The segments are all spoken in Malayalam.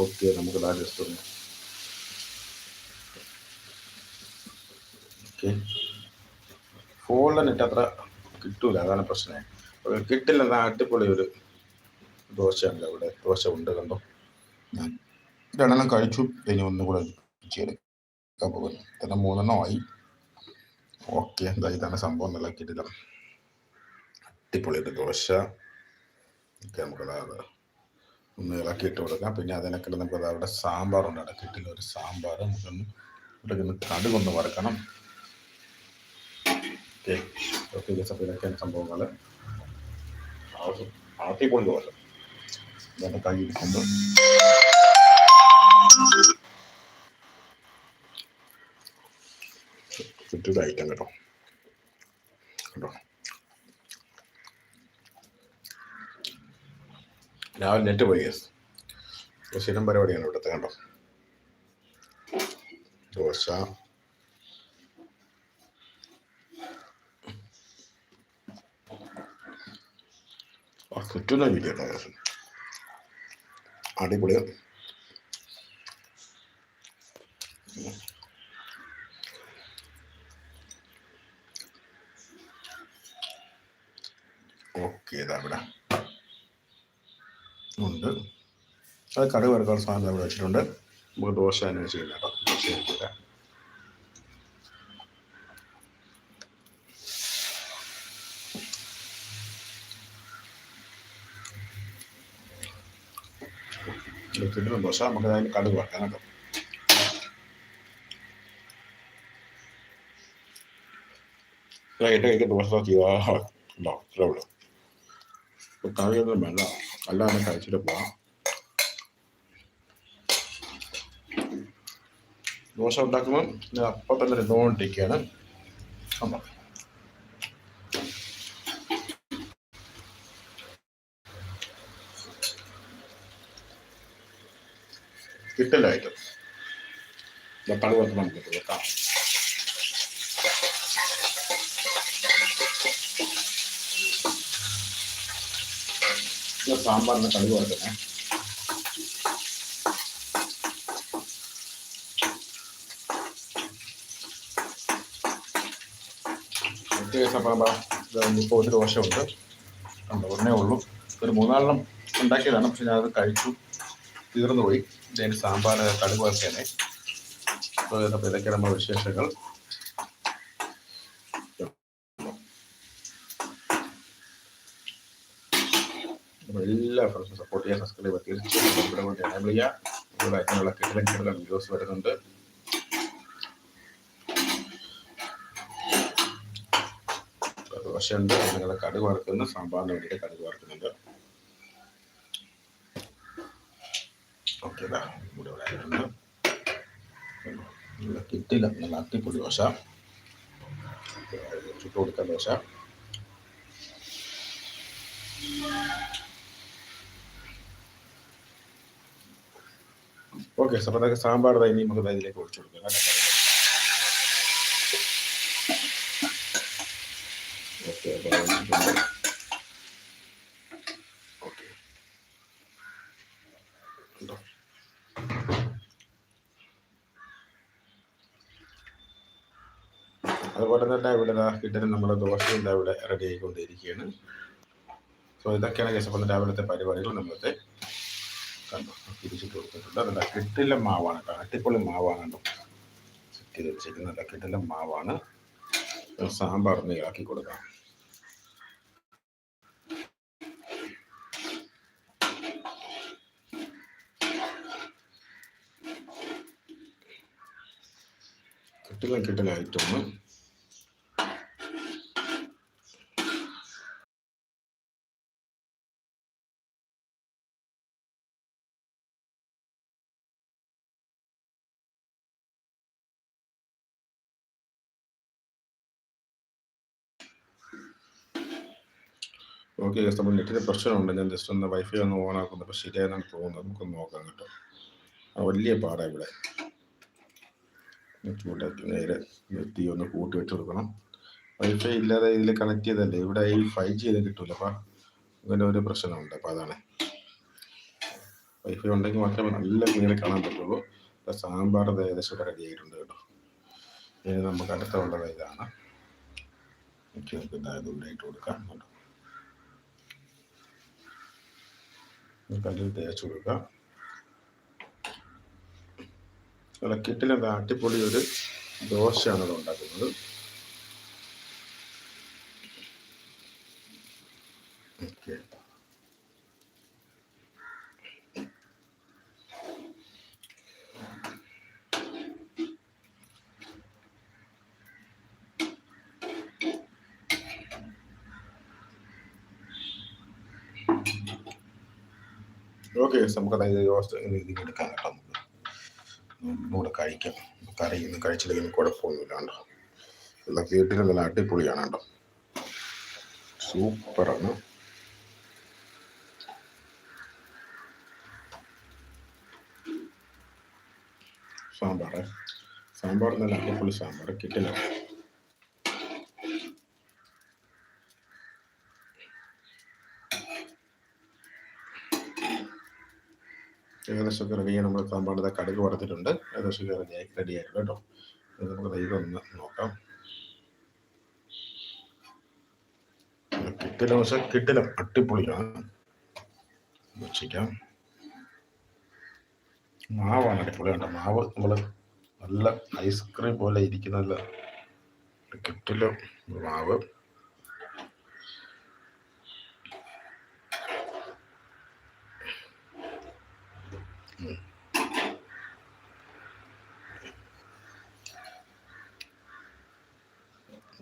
ഓക്കെ നമുക്ക് നാല് ജസ്റ്റ് ഒന്ന്. ഓക്കെ. ഫോണിലെ നെറ്റ് അത്ര കിട്ടൂല അതാണ് പ്രശ്നം. അപ്പോൾ കിട്ടില്ല എന്നാ അടിപൊളി ഒരു ദോശയുണ്ട് അവിടെ. ദോശ ഉണ്ട് കണ്ടോ? ഞാൻ രണ്ടെണ്ണം കഴിച്ചു ഇനി ഒന്നും കൂടെ ചെയ്തെടുക്കാൻ പോകുന്നു. തന്നെ മൂന്നെണ്ണം ആയി. ഓക്കെ എന്താ തന്നെ സംഭവം നല്ല കിട്ടില്ല അടിപൊളി ഒരു ദോശ. അത് ഒന്ന് ഇളക്കിയിട്ട് കൊടുക്കാം. പിന്നെ അതിനൊക്കെ നമുക്ക് അവിടെ സാമ്പാറുണ്ട്. അവിടെ കിട്ടില്ല ഒരു സാമ്പാർ നമുക്കൊന്ന് ഇവിടെ നിന്ന് കടുകൊന്ന് വറുക്കണം. ഓക്കെ. ഓക്കെ അപ്പോൾ ഇതൊക്കെയാണ് സംഭവങ്ങൾ ആട്ടി കൊണ്ട് ഇതൊക്കെ കൈ ഇരിക്കുമ്പോൾ ചുറ്റൊരു ഐറ്റം കേട്ടോ കേട്ടോ. രാവിലെ നെറ്റ് പോയി സ്ഥിരം പരിപാടിയാണ് ഇവിടുത്തെ കണ്ടോ? ദോശ. ചുറ്റുന്ന കിട്ടുന്ന വീഡിയോ ദോശ അടിപൊളി. ഓക്കെ ഇതാ ഇവിടെ. ഉണ്ട്. അത് കറി വറുക്കാനുള്ള സാധനം അവിടെ വെച്ചിട്ടുണ്ട്. നമുക്ക് ദോശ ചെയ്യില്ല കേട്ടോ. ദോശ കിട്ടുന്ന ദോശ. നമുക്ക് അതിന് കടുക് വറക്കാം കേട്ടോ. ഇടയ്ക്ക് ദോശ ഉണ്ടാവും ഉള്ളൂ. കറിയൊന്നും വേണ്ട. അല്ലാതെ കഴിച്ചിട്ട് പോവാം. ദോശ ഉണ്ടാക്കുമ്പോൾ ഞാൻ അപ്പം തന്നെ ഇരുന്നുകൊണ്ടിരിക്കുകയാണ് കണ്ടോ കിട്ടലായിട്ട് കടുക് വന്ന് നമുക്ക് വെക്കാം സാമ്പാറിന് കടുക് വറുക്കണേ ഇപ്പോൾ ഒരു ദോശയുണ്ട്. കണ്ടോ ഒന്നേ ഒരു മൂന്നാലെണ്ണം ഉണ്ടാക്കിയതാണ് പക്ഷെ ഞാനത് കഴിച്ചു. തീർന്നു പോയി ഇതിന് സാമ്പാർ കടുക് വറുത്തേനെ അപ്പോൾ ഇതൊക്കെയാണ് നമ്മുടെ വിശേഷങ്ങൾ അപ്പോൾ എല്ലാ ഫ്രണ്ട്സും സപ്പോർട്ട് ചെയ്യാൻ സബ്സ്ക്രൈബ് തീർച്ചയായും ഇവിടെ കൊണ്ട് എനേബിൾ ചെയ്യുക ഇവിടെ അതിനുള്ള വീഡിയോസ് വരുന്നുണ്ട്. ദോശയുണ്ട്. നിങ്ങളുടെ കടുക് വറുക്കുന്നു. സാമ്പാറിന് വേണ്ടിയിട്ട് കടുക് വറുക്കുന്നുണ്ട്. ഓക്കെ കിട്ടില്ല നല്ല ദോശ. ദോശ. ഓക്കെ സാർ അതൊക്കെ സാമ്പാർ തൈ നമുക്ക് ഇതിലേക്ക് ഒഴിച്ചു കൊടുക്കാം. ഓക്കെ? അതുപോലെ തന്നെ ഇവിടെ കിട്ടുന്ന നമ്മുടെ ദോശയും ദാ ഇവിടെ റെഡി ആയിക്കൊണ്ടിരിക്കുകയാണ്. സോ ഇതൊക്കെയാണ് കേസപ്പം രാവിലത്തെ പരിപാടികൾ. നമ്മളത്തെ കണ്ടോ? തിരിച്ചിട്ട് കൊടുത്തിട്ടുണ്ട് അതല്ല കിട്ടില്ല മാവാണ്. കേട്ടോ മാവാണ് കേട്ടോ സെറ്റ് ചെയ്ത് വെച്ചിരിക്കുന്നത്. കിട്ടില്ല മാവാണ്. സാമ്പാർ ഒന്ന് ഇളക്കി കൊടുക്കാം. കിട്ടില്ല കിട്ടില്ല ഐറ്റം ഓക്കെ ജസ്റ്റ് നമ്മൾ നെറ്റിന് പ്രശ്നമുണ്ട്. ഞാൻ ജസ്റ്റ് ഒന്ന് വൈഫൈ ഒന്ന് ഓൺ ആക്കുന്നു. അപ്പോൾ ശരിയായെന്നാണ് തോന്നുന്നത്. നമുക്കൊന്ന് നോക്കാം കേട്ടോ. ആ വലിയ പാടാണ് ഇവിടെ. നെറ്റ് കൂട്ടാക്കി നേരെ നെറ്റി ഒന്ന് കൂട്ടി വെച്ച് കൊടുക്കണം. വൈഫൈ ഇല്ലാതെ ഇതിൽ കണക്ട് ചെയ്തല്ലേ? ഇവിടെ ഈ ഫൈവ് ജി ചെയ്ത് കിട്ടൂല. അപ്പം അങ്ങനെ ഒരു പ്രശ്നമുണ്ട്. അപ്പോൾ അതാണ്. വൈഫൈ ഉണ്ടെങ്കിൽ മാത്രമേ നല്ല ക്ലിയർ കാണാൻ പറ്റുള്ളൂ. സാമ്പാർ ഏകദേശം ഇവിടെ റെഡി ആയിട്ടുണ്ട് കേട്ടോ. ഇനി നമുക്ക് അടുത്ത ഉള്ളത് ഇതാണ്. എനിക്ക് നമുക്ക് ഇതാ ദൂരായിട്ട് കൊടുക്കാം കേട്ടോ. കല്ലിൽ തേച്ച് കൊടുക്കാം ഇളക്കിട്ടിൽ അടിപൊളി ഒരു ദോശയാണ് ഉണ്ടാക്കുന്നത് ഓക്കെ ഓക്കെ നമുക്ക് അതായത് ദോശ രീതിയിൽ എടുക്കാം കേട്ടോ നമുക്ക് ഒന്നുകൂടെ കഴിക്കാം. കറി ഇന്ന് കഴിച്ചില്ലെങ്കിൽ കുഴപ്പമൊന്നുമില്ല കേട്ടോ വീട്ടിൽ നല്ല അടിപൊളിയാണ് കേട്ടോ സൂപ്പറാണ്. സാമ്പാർ സാമ്പാർ നല്ല അടിപൊളി സാമ്പാർ കിട്ടില്ല. ഏകദേശമൊക്കെ ഒക്കെ ചെയ്യാൻ നമ്മൾ സാമ്പാറിന്റെ കടുക് വറുത്തിട്ടുണ്ട്. ഏകദേശം ഒക്കെ ആയി റെഡി ആയിട്ടുണ്ട് കേട്ടോ. അത് നമുക്ക് ദൈവം ഒന്ന് നോക്കാം. കിട്ടില്ല പക്ഷെ കിട്ടില്ല. അട്ടിപ്പൊളിയാണ് ഭക്ഷിക്കാം മാവാണ് അടിപൊളിയാണ് മാവ് നമ്മൾ നല്ല ഐസ്ക്രീം പോലെ ഇരിക്കുന്ന കിട്ടില്ല മാവ്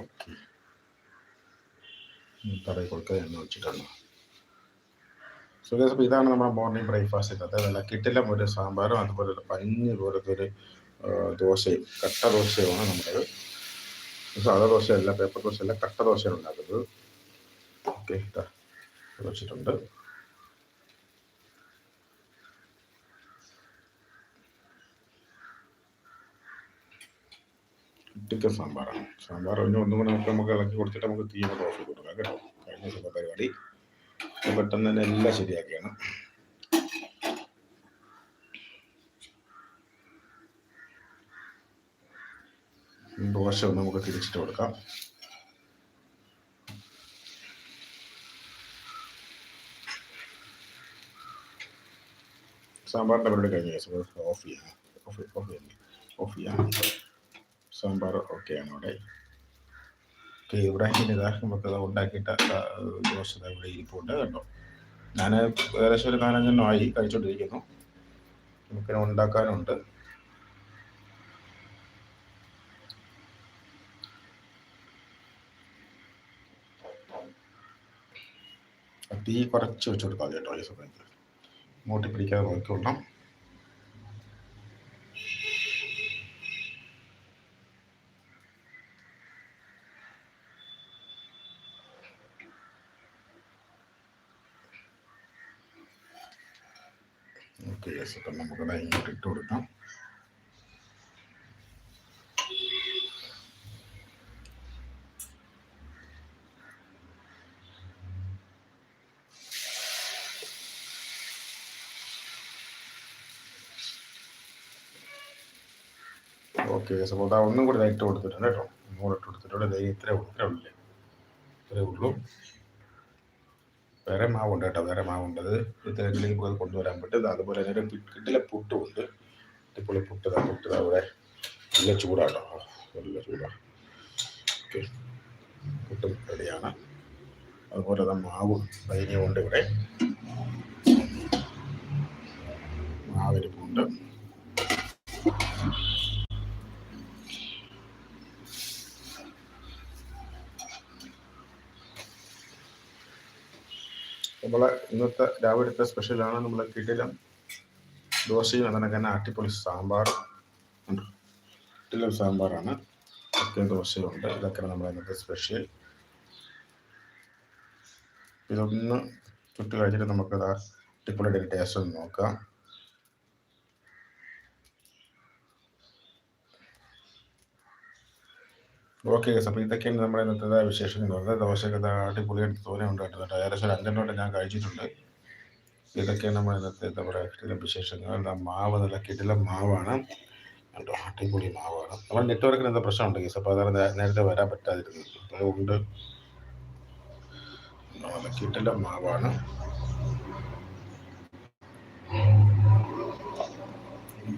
ഓക്കെ തടയി കൊടുക്കുക എന്ന് വെച്ചിട്ടാണ് സോ ഗൈസ് അപ്പോൾ ഇതാണ് നമ്മുടെ മോർണിംഗ് ബ്രേക്ക്ഫാസ്റ്റ് ഇന്നത്തെ നല്ല കിട്ടില്ല. ഒരു സാമ്പാറും അതുപോലെ പഞ്ഞ് പോലത്തെ ഒരു ദോശയും കട്ട ദോശയുമാണ് നമ്മുടെ സാധാ ദോശയല്ല പേപ്പർ ദോശയല്ല കട്ട ദോശയാണ് ഉണ്ടാക്കുന്നത്. ഓക്കെ വെച്ചിട്ടുണ്ട്. ചിക്കൻ സാമ്പാറാണ് സാമ്പാർ കഴിഞ്ഞ് ഒന്നും കൂടെ നമുക്ക് നമുക്ക് ഇളക്കി കൊടുത്തിട്ട് നമുക്ക് തീ അങ്ങോട്ട് ഓഫ് കൊടുക്കാം കേട്ടോ. കഴിഞ്ഞ ദിവസത്തെ പരിപാടി. പെട്ടെന്ന് തന്നെ എല്ലാം ശരിയാക്കിയാണ്. ദോശ ഒന്ന് നമുക്ക് തിരിച്ചിട്ട് കൊടുക്കാം. സാമ്പാറിന്റെ പരിപാടി കഴിഞ്ഞ ദിവസം. ഓഫ് ചെയ്യാം. ഓഫ് ചെയ്യാം. ഓഫ് ചെയ്യാം. സാമ്പാർ ഒക്കെയാണ് ഇവിടെ ഇതാ നമുക്ക് അത് ഉണ്ടാക്കിയിട്ട് ദോശ ഇവിടെ ഇരിപ്പുണ്ട് കേട്ടോ ഞാൻ ഏകദേശം ഒരു നാലഞ്ചെണ്ണം ആയി കഴിച്ചോണ്ടിരിക്കുന്നു. നമുക്കിനെ ഉണ്ടാക്കാനുണ്ട്. തീ കുറച്ച് വെച്ച് കൊടുത്താൽ കേട്ടോ ഈ സമയത്ത്. മൂട്ടി പിടിക്കാതെ നോക്കിക്കൊള്ളാം അപ്പം നമുക്കത് ഇങ്ങോട്ട് ഇട്ട് കൊടുക്കാം. ഓക്കെ അപ്പോൾ ഒന്നും കൂടി ഇട്ട് കൊടുത്തിട്ടുണ്ട് കേട്ടോ. ഒന്നും കൂടെ ഇട്ട് കൊടുത്തിട്ടുണ്ട്. ഇത്രേ ഉള്ളൂ. ഇത്രേ ഉള്ളൂ. ഇത്രേ ഉള്ളൂ. വേറെ മാവുണ്ട് കേട്ടോ വേറെ മാവുണ്ട്. അത് തിരക്കിലേക്ക് പോയി കൊണ്ടുവരാൻ പറ്റും. അതുപോലെ തന്നെ ഒരു കിട്ടിലെ പുട്ടുമുണ്ട്. അടിപൊളി പുട്ടതാ പുട്ടതാ അവിടെ നല്ല ചൂടാട്ടോ. നല്ല ചൂടാണ് ഓക്കെ. പുട്ടും റെഡിയാണ്. അതുപോലെ തന്നെ മാവും ഉണ്ട് ഇവിടെ. നമ്മളെ ഇന്നത്തെ രാവിലത്തെ സ്പെഷ്യലാണ് നമ്മളെ കിടിലം ദോശയും അതിനൊക്കെ തന്നെ അട്ടിപ്പൊളി സാമ്പാർ ഉണ്ട് കിടിലം സാമ്പാറാണ്. ഒക്കെ ദോശയുണ്ട്. ഇതൊക്കെയാണ് നമ്മളെ ഇന്നത്തെ സ്പെഷ്യൽ ഇതൊന്ന് ചുട്ട് കഴിഞ്ഞിട്ട് നമുക്കത് അട്ടിപ്പൊളിയുടെ ടേസ്റ്റ് ഒന്ന് നോക്കാം. ഓക്കെ അപ്പോൾ ഇതൊക്കെയാണ് നമ്മുടെ ഇന്നത്തെ വിശേഷങ്ങൾ. വളരെ ദോശയൊക്കെ എടുത്ത് തോനെ ഉണ്ടായിട്ടുണ്ട് കേട്ടോ. ഏകദേശം ഒരു അഞ്ചെണ്ണോട്ട് ഞാൻ കഴിച്ചിട്ടുണ്ട്. ഇതൊക്കെയാണ് നമ്മുടെ ഇന്നത്തെ എന്താ പറയുക കിടിലം വിശേഷങ്ങൾ. മാവ് നല്ല കിടിലം മാവാണ്. കണ്ടോ അടിപൊളി മാവാണ്. നമ്മൾ നെറ്റ്വർക്കിന് എന്താ പ്രശ്നം ഉണ്ട് കേസ് അപ്പോൾ അതാണ് നേരത്തെ വരാൻ പറ്റാതിരുന്നത്. അതുകൊണ്ട് നല്ല കിടിലം മാവാണ്.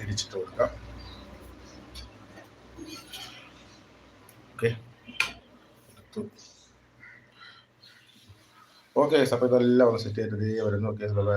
തിരിച്ചിട്ട് കൊടുക്കാം ഓക്കെ എടുത്തു ഓക്കെ അപ്പോൾ ഇതെല്ലാം ഒന്ന് സെറ്റ് ചെയ്തിട്ട് വരുന്നു. Okay bye